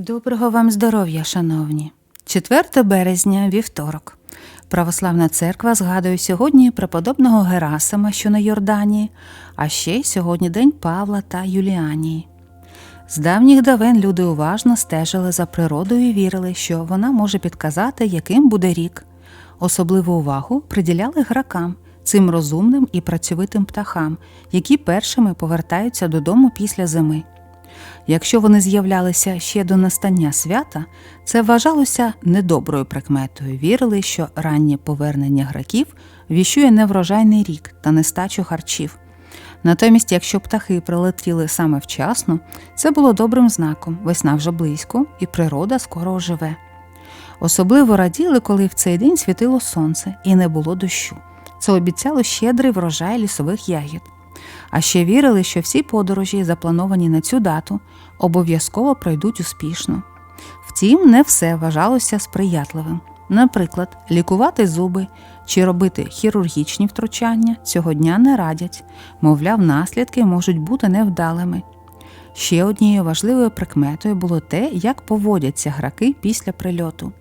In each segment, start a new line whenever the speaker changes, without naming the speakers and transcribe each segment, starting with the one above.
Доброго вам здоров'я, шановні! 4 березня, вівторок. Православна церква згадує сьогодні преподобного Герасима, що на Йорданії, а ще й сьогодні День Павла та Юліанії. З давніх давен люди уважно стежили за природою і вірили, що вона може підказати, яким буде рік. Особливу увагу приділяли гракам, цим розумним і працьовитим птахам, які першими повертаються додому після зими. Якщо вони з'являлися ще до настання свята, це вважалося недоброю прикметою. Вірили, що раннє повернення граків віщує неврожайний рік та нестачу харчів. Натомість, якщо птахи прилетіли саме вчасно, це було добрим знаком, весна вже близько і природа скоро оживе. Особливо раділи, коли в цей день світило сонце і не було дощу. Це обіцяло щедрий врожай лісових ягід. А ще вірили, що всі подорожі, заплановані на цю дату, обов'язково пройдуть успішно. Втім, не все вважалося сприятливим. Наприклад, лікувати зуби чи робити хірургічні втручання цього дня не радять, мовляв, наслідки можуть бути невдалими. Ще однією важливою прикметою було те, як поводяться граки після прильоту.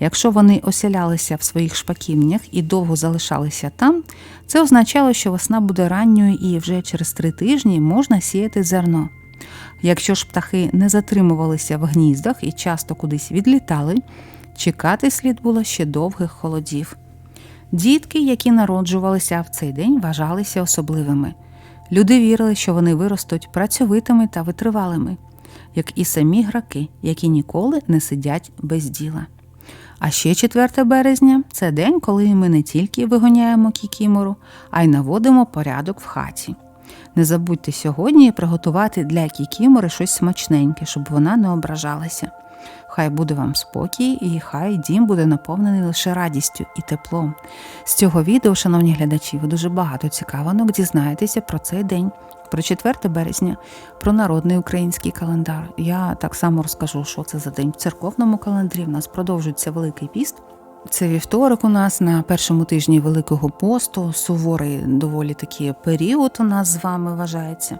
Якщо вони оселялися в своїх шпаківнях і довго залишалися там, це означало, що весна буде ранньою і вже через три тижні можна сіяти зерно. Якщо ж птахи не затримувалися в гніздах і часто кудись відлітали, чекати слід було ще довгих холодів. Дітки, які народжувалися в цей день, вважалися особливими. Люди вірили, що вони виростуть працьовитими та витривалими, як і самі граки, які ніколи не сидять без діла. А ще 4 березня це день, коли ми не тільки вигоняємо кікімору, а й наводимо порядок в хаті. Не забудьте сьогодні приготувати для кікімори щось смачненьке, щоб вона не ображалася. Хай буде вам спокій, і хай дім буде наповнений лише радістю і теплом. З цього відео, шановні глядачі, ви дуже багато цікавинок дізнаєтеся про цей день, про 4 березня, про народний український календар. Я так само розкажу, що це за день в церковному календарі. У нас продовжується Великий піст. Це вівторок у нас на першому тижні Великого посту, суворий доволі такий період у нас з вами вважається.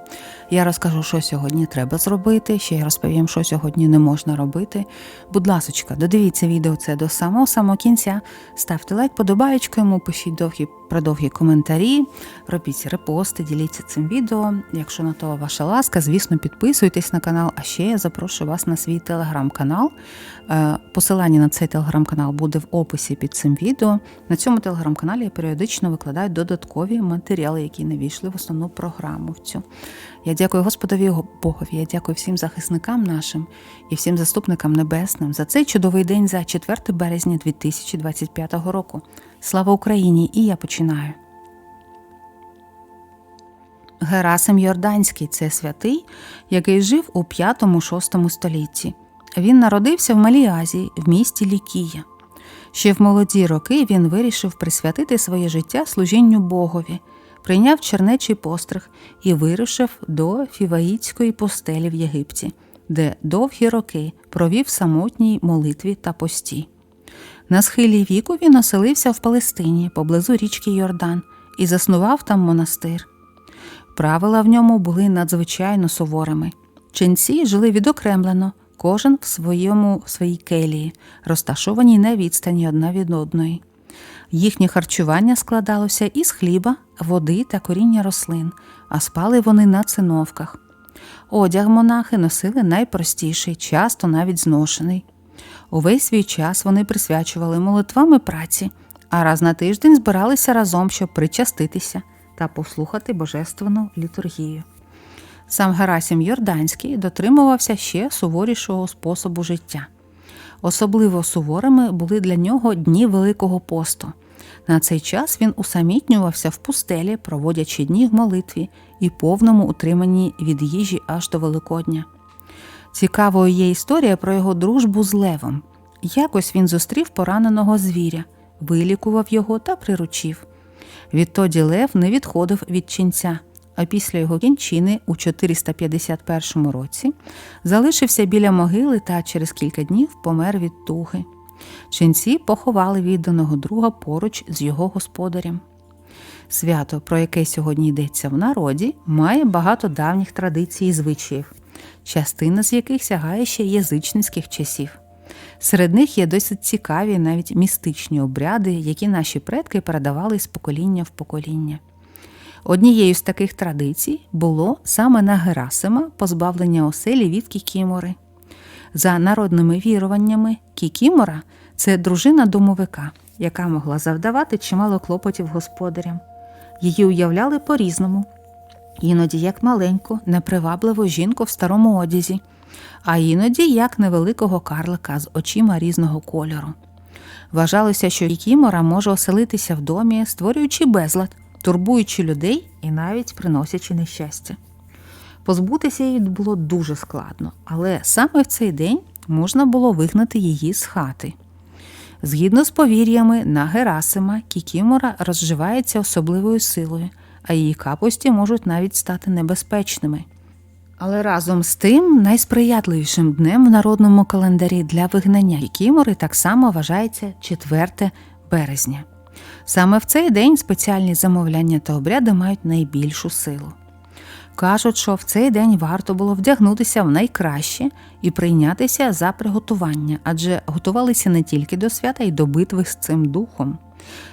Я розкажу, що сьогодні треба зробити, ще я розповім, що сьогодні не можна робити. Будь ласочка, додивіться відео це до самого самого кінця. Ставте лайк, подобаєчку йому, пишіть довгі продовгі коментарі, робіть репости, діліться цим відео. Якщо на то ваша ласка, звісно, підписуйтесь на канал. А ще я запрошую вас на свій телеграм-канал. Е, посилання на цей телеграм-канал буде в описі під цим відео. На цьому телеграм-каналі я періодично викладаю додаткові матеріали, які не війшли в основну програму. в цю. Я дякую Господові Богові, я дякую всім захисникам нашим і всім заступникам небесним за цей чудовий день за 4 березня 2025 року. Слава Україні! І я починаю. Герасим Йорданський це святий, який жив у 5-6 столітті. Він народився в Малій Азії, в місті Лікія. Ще в молоді роки він вирішив присвятити своє життя служінню Богові, прийняв чернечий постриг і вирушив до Фіваїцької постелі в Єгипті, де довгі роки провів самотній молитві та пості. На схилі віку він оселився в Палестині поблизу річки Йордан і заснував там монастир. Правила в ньому були надзвичайно суворими. Ченці жили відокремлено, кожен в своєму в своїй келії, розташованій на відстані одна від одної. Їхнє харчування складалося із хліба, води та коріння рослин, а спали вони на циновках. Одяг монахи носили найпростіший, часто навіть зношений. Увесь свій час вони присвячували молитвами праці, а раз на тиждень збиралися разом, щоб причаститися та послухати божественну літургію. Сам Герасим Йорданський дотримувався ще суворішого способу життя. Особливо суворими були для нього дні Великого посту. На цей час він усамітнювався в пустелі, проводячи дні в молитві і повному утриманні від їжі аж до Великодня. Цікавою є історія про його дружбу з Левом. Якось він зустрів пораненого звіря, вилікував його та приручив. Відтоді Лев не відходив від ченця, а після його кінчини у 451 році залишився біля могили та через кілька днів помер від туги. Ченці поховали відданого друга поруч з його господарем. Свято, про яке сьогодні йдеться в народі, має багато давніх традицій і звичаїв. частина з яких сягає ще язичницьких часів. Серед них є досить цікаві навіть містичні обряди, які наші предки передавали з покоління в покоління. Однією з таких традицій було саме на Герасима позбавлення оселі від кікімори. За народними віруваннями, кікімора це дружина домовика, яка могла завдавати чимало клопотів господарям. Її уявляли по-різному, іноді як маленьку, непривабливу жінку в старому одязі, а іноді як невеликого карлика з очима різного кольору. Вважалося, що кікімора може оселитися в домі, створюючи безлад, турбуючи людей і навіть приносячи нещастя. Позбутися її було дуже складно, але саме в цей день можна було вигнати її з хати. Згідно з повір'ями на Герасима, Кікімора розживається особливою силою, а її капості можуть навіть стати небезпечними. Але разом з тим найсприятливішим днем в народному календарі для вигнання Кікімори так само вважається 4 березня. Саме в цей день спеціальні замовляння та обряди мають найбільшу силу. Кажуть, що в цей день варто було вдягнутися в найкраще і прийнятися за приготування, адже готувалися не тільки до свята, й до битви з цим духом.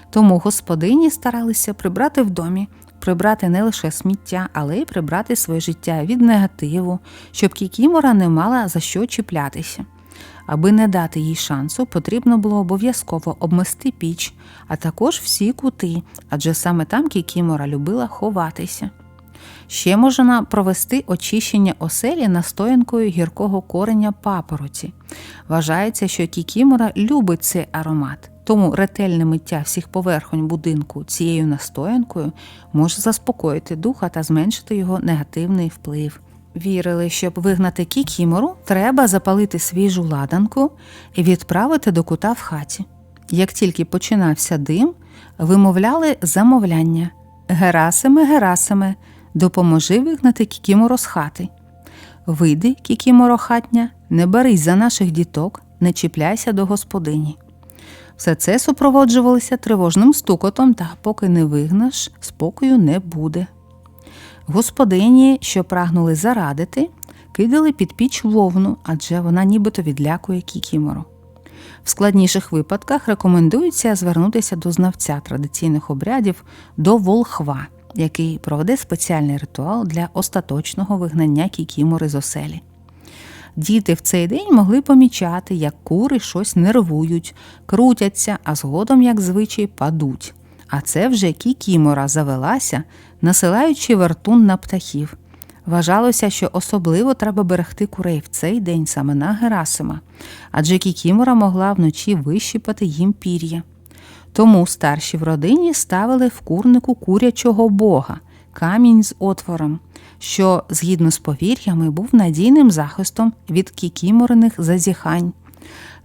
Тому господині старалися прибрати в домі, прибрати не лише сміття, але й прибрати своє життя від негативу, щоб кікімора не мала за що чіплятися. Аби не дати їй шансу, потрібно було обов'язково обмести піч, а також всі кути, адже саме там кікімора любила ховатися. Ще можна провести очищення оселі настоянкою гіркого кореня папороті. Вважається, що кікімора любить цей аромат, тому ретельне миття всіх поверхонь будинку цією настоянкою може заспокоїти духа та зменшити його негативний вплив. Вірили, щоб вигнати кікімору, треба запалити свіжу ладанку і відправити до кута в хаті. Як тільки починався дим, вимовляли замовляння Герасиме, Герасиме, допоможи вигнати кікімору з хати. Вийди, кікіморо хатня, не берись за наших діток, не чіпляйся до господині. Все це супроводжувалося тривожним стукотом, та поки не вигнаш, спокою не буде. Господині, що прагнули зарадити, кидали під піч вовну, адже вона нібито відлякує кікімору. В складніших випадках рекомендується звернутися до знавця традиційних обрядів до волхва, який проведе спеціальний ритуал для остаточного вигнання кікімори з оселі. Діти в цей день могли помічати, як кури щось нервують, крутяться, а згодом, як звичай, падуть. А це вже кікімора завелася, насилаючи вертун на птахів. Вважалося, що особливо треба берегти курей в цей день саме на Герасима, адже кікімора могла вночі вищипати їм пір'я. Тому старші в родині ставили в курнику курячого бога, камінь з отвором, що, згідно з повір'ями, був надійним захистом від кікімориних зазіхань.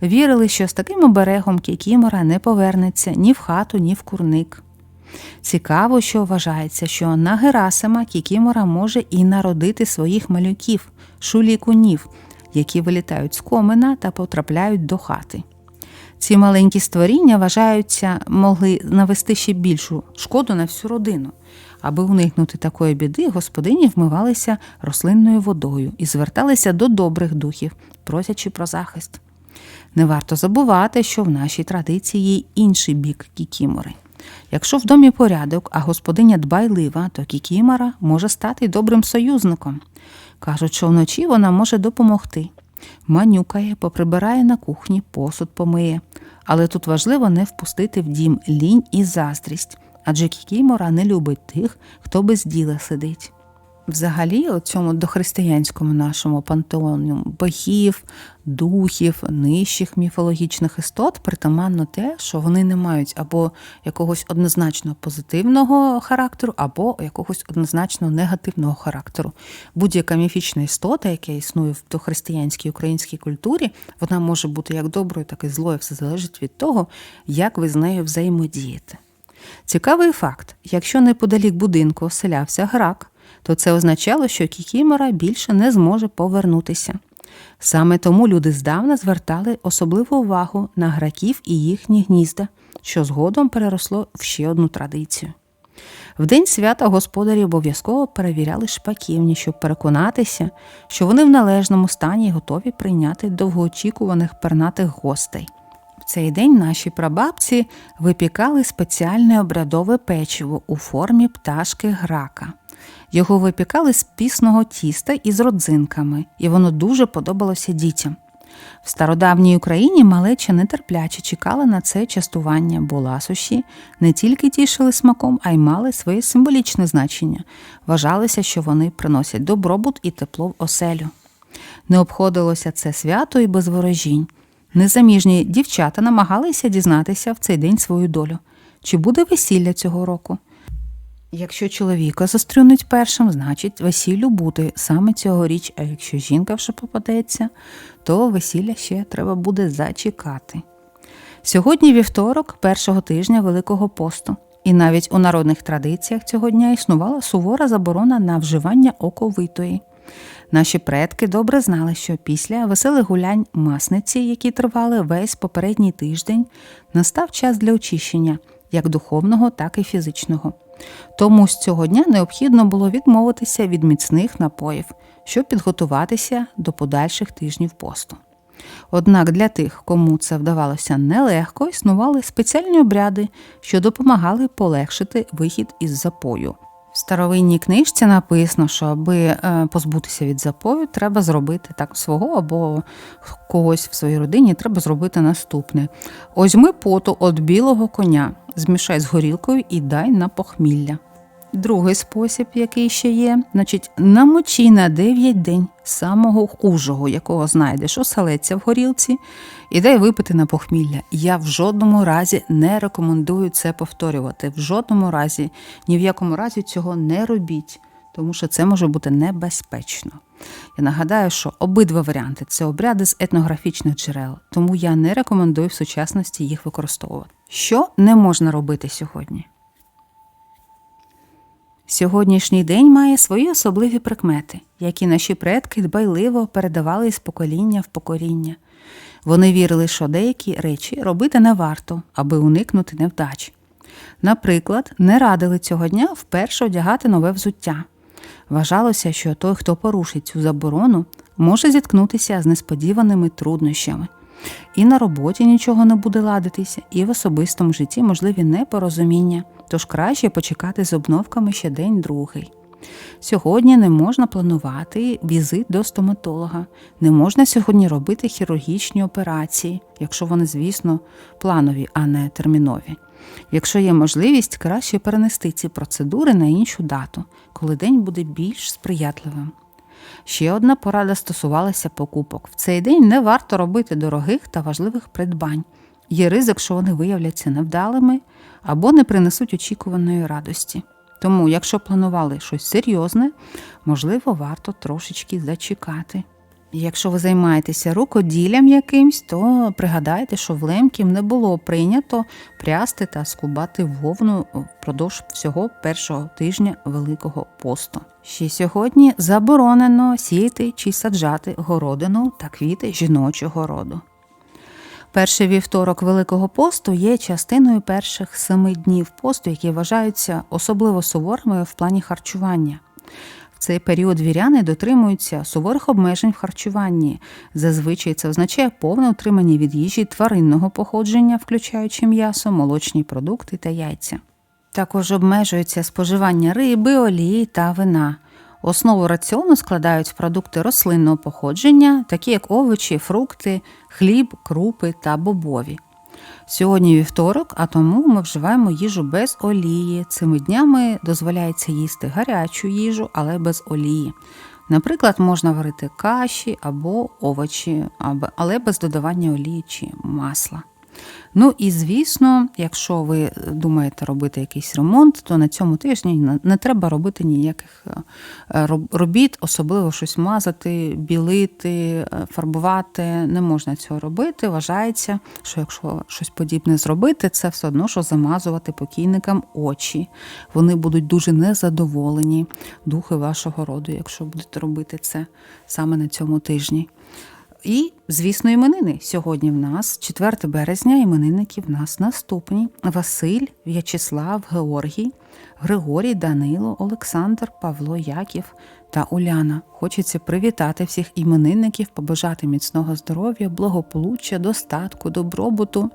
Вірили, що з таким оберегом кікімора не повернеться ні в хату, ні в курник. Цікаво, що вважається, що на Герасима Кікімора може і народити своїх малюків, шулікунів, які вилітають з комина та потрапляють до хати. Ці маленькі створіння вважаються, могли навести ще більшу шкоду на всю родину. Аби уникнути такої біди, господині вмивалися рослинною водою і зверталися до добрих духів, просячи про захист. Не варто забувати, що в нашій традиції є інший бік кікімори. Якщо в домі порядок, а господиня дбайлива, то кікімора може стати добрим союзником. Кажуть, що вночі вона може допомогти. Манюкає, поприбирає на кухні, посуд помиє. Але тут важливо не впустити в дім лінь і заздрість, адже кікімора не любить тих, хто без діла сидить. Взагалі, у цьому дохристиянському нашому пантеоні богів, духів, нижчих міфологічних істот притаманно те, що вони не мають або якогось однозначно позитивного характеру, або якогось однозначно негативного характеру. Будь-яка міфічна істота, яка існує в дохристиянській українській культурі, вона може бути як доброю, так і злою. Все залежить від того, як ви з нею взаємодієте. Цікавий факт: якщо неподалік будинку оселявся грак то це означало, що Кікімора більше не зможе повернутися. Саме тому люди здавна звертали особливу увагу на граків і їхні гнізда, що згодом переросло в ще одну традицію. В день свята господарі обов'язково перевіряли шпаківні, щоб переконатися, що вони в належному стані готові прийняти довгоочікуваних пернатих гостей. В цей день наші прабабці випікали спеціальне обрядове печиво у формі пташки грака. Його випікали з пісного тіста із родзинками, і воно дуже подобалося дітям. В стародавній Україні малеча нетерпляче чекала на це частування, бо ласощі не тільки тішили смаком, а й мали своє символічне значення. Вважалося, що вони приносять добробут і тепло в оселю. Не обходилося це свято і без ворожінь. Незаміжні дівчата намагалися дізнатися в цей день свою долю. Чи буде весілля цього року? Якщо чоловіка застрюнуть першим, значить весіллю бути саме цьогоріч, а якщо жінка вже попадеться, то весілля ще треба буде зачекати. Сьогодні вівторок першого тижня Великого посту, і навіть у народних традиціях цього дня існувала сувора заборона на вживання оковитої. Наші предки добре знали, що після веселих гулянь масниці, які тривали весь попередній тиждень, настав час для очищення як духовного, так і фізичного. Тому з цього дня необхідно було відмовитися від міцних напоїв, щоб підготуватися до подальших тижнів посту. Однак для тих, кому це вдавалося нелегко, існували спеціальні обряди, що допомагали полегшити вихід із запою. В старовинній книжці написано, що аби е, позбутися від запою, треба зробити так свого або когось в своїй родині треба зробити наступне: озьми поту від білого коня, змішай з горілкою і дай на похмілля. Другий спосіб, який ще є, значить, намочи на 9 день самого хужого, якого знайдеш, оселеться в горілці, і дай випити на похмілля. Я в жодному разі не рекомендую це повторювати. В жодному разі, ні в якому разі цього не робіть, тому що це може бути небезпечно. Я нагадаю, що обидва варіанти це обряди з етнографічних джерел, тому я не рекомендую в сучасності їх використовувати. Що не можна робити сьогодні? Сьогоднішній день має свої особливі прикмети, які наші предки дбайливо передавали з покоління в покоління. Вони вірили, що деякі речі робити не варто, аби уникнути невдач. Наприклад, не радили цього дня вперше одягати нове взуття. Вважалося, що той, хто порушить цю заборону, може зіткнутися з несподіваними труднощами. І на роботі нічого не буде ладитися, і в особистому житті можливі непорозуміння, тож краще почекати з обновками ще день другий. Сьогодні не можна планувати візит до стоматолога, не можна сьогодні робити хірургічні операції, якщо вони, звісно, планові, а не термінові. Якщо є можливість, краще перенести ці процедури на іншу дату, коли день буде більш сприятливим. Ще одна порада стосувалася покупок. В цей день не варто робити дорогих та важливих придбань. Є ризик, що вони виявляться невдалими або не принесуть очікуваної радості. Тому, якщо планували щось серйозне, можливо, варто трошечки зачекати. Якщо ви займаєтеся рукоділлям якимсь, то пригадайте, що в Лемків не було прийнято прясти та скубати вовну впродовж всього першого тижня Великого посту. Ще сьогодні заборонено сіяти чи саджати городину та квіти жіночого роду. Перший вівторок Великого посту є частиною перших семи днів посту, які вважаються особливо суворими в плані харчування. Цей період віряни дотримуються суворих обмежень в харчуванні. Зазвичай це означає повне утримання від їжі тваринного походження, включаючи м'ясо, молочні продукти та яйця. Також обмежується споживання риби, олії та вина. Основу раціону складають продукти рослинного походження, такі як овочі, фрукти, хліб, крупи та бобові. Сьогодні вівторок, а тому ми вживаємо їжу без олії. Цими днями дозволяється їсти гарячу їжу, але без олії. Наприклад, можна варити каші або овочі, але без додавання олії чи масла. Ну і звісно, якщо ви думаєте робити якийсь ремонт, то на цьому тижні не треба робити ніяких е, робіт, особливо щось мазати, білити, е, фарбувати. Не можна цього робити. Вважається, що якщо щось подібне зробити, це все одно, що замазувати покійникам очі. Вони будуть дуже незадоволені, духи вашого роду, якщо будете робити це саме на цьому тижні. І, звісно, іменини. Сьогодні в нас 4 березня, іменинники в нас наступні: Василь, В'ячеслав, Георгій, Григорій, Данило, Олександр, Павло, Яків та Уляна. Хочеться привітати всіх іменинників, побажати міцного здоров'я, благополуччя, достатку, добробуту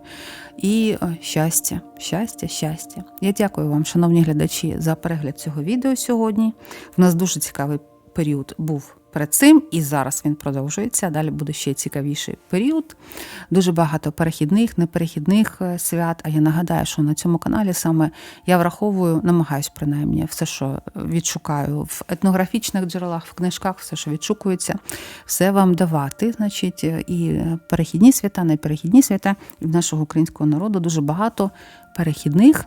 і е, щастя, щастя, щастя. Я дякую вам, шановні глядачі, за перегляд цього відео сьогодні. У нас дуже цікавий період був перед цим, і зараз він продовжується. Далі буде ще цікавіший період. Дуже багато перехідних, неперехідних е, свят. А я нагадаю, що на цьому каналі саме я враховую, намагаюсь принаймні все, що відшукаю в етнографічних джерелах, в книжках, все, що відшукується, все вам давати. Значить, і перехідні свята, неперехідні свята і в нашого українського народу дуже багато перехідних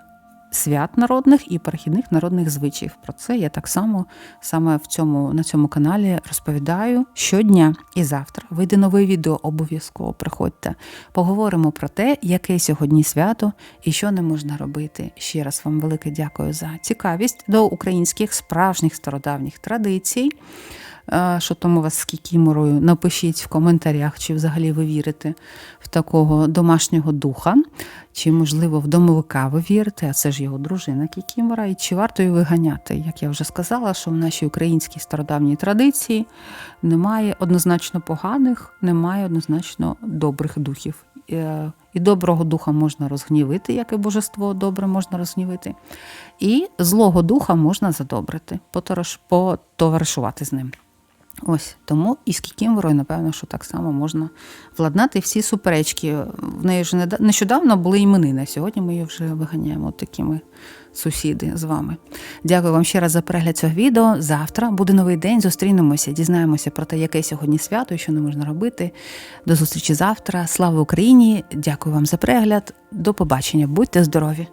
свят народних і перехідних народних звичаїв. Про це я так само саме в цьому на цьому каналі розповідаю щодня і завтра. Вийде нове відео, обов'язково приходьте. Поговоримо про те, яке сьогодні свято і що не можна робити. Ще раз вам велике дякую за цікавість до українських справжніх стародавніх традицій. Що там у вас з кікіморою? Напишіть в коментарях, чи взагалі ви вірите в такого домашнього духа, чи, можливо, в домовика ви вірите, а це ж його дружина Кікімора, і чи варто її виганяти? Як я вже сказала, що в нашій українській стародавній традиції немає однозначно поганих, немає однозначно добрих духів. Е, І доброго духа можна розгнівити, як і божество добре можна розгнівити, і злого духа можна задобрити, потовариш- потоваришувати з ним. Ось тому і з Кікіморою, напевно, що так само можна владнати всі суперечки. В неї ж нещодавно були іменини, сьогодні ми її вже виганяємо такими сусіди з вами. Дякую вам ще раз за перегляд цього відео. Завтра буде новий день. Зустрінемося, дізнаємося про те, яке сьогодні свято і що не можна робити. До зустрічі завтра. Слава Україні! Дякую вам за перегляд. До побачення. Будьте здорові!